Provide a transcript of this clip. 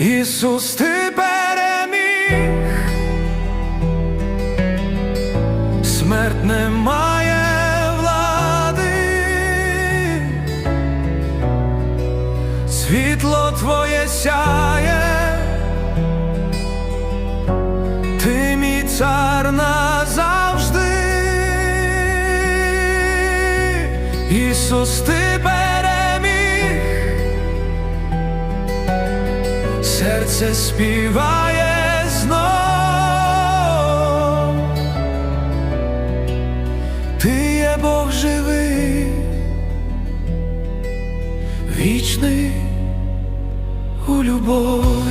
Ісус, ти переміг, смерть не має влади, світло твоє сяє, ти мій цар назавжди, Ісус, ти переміг серце співає знов. Ти є Бог живий, вічний у любові.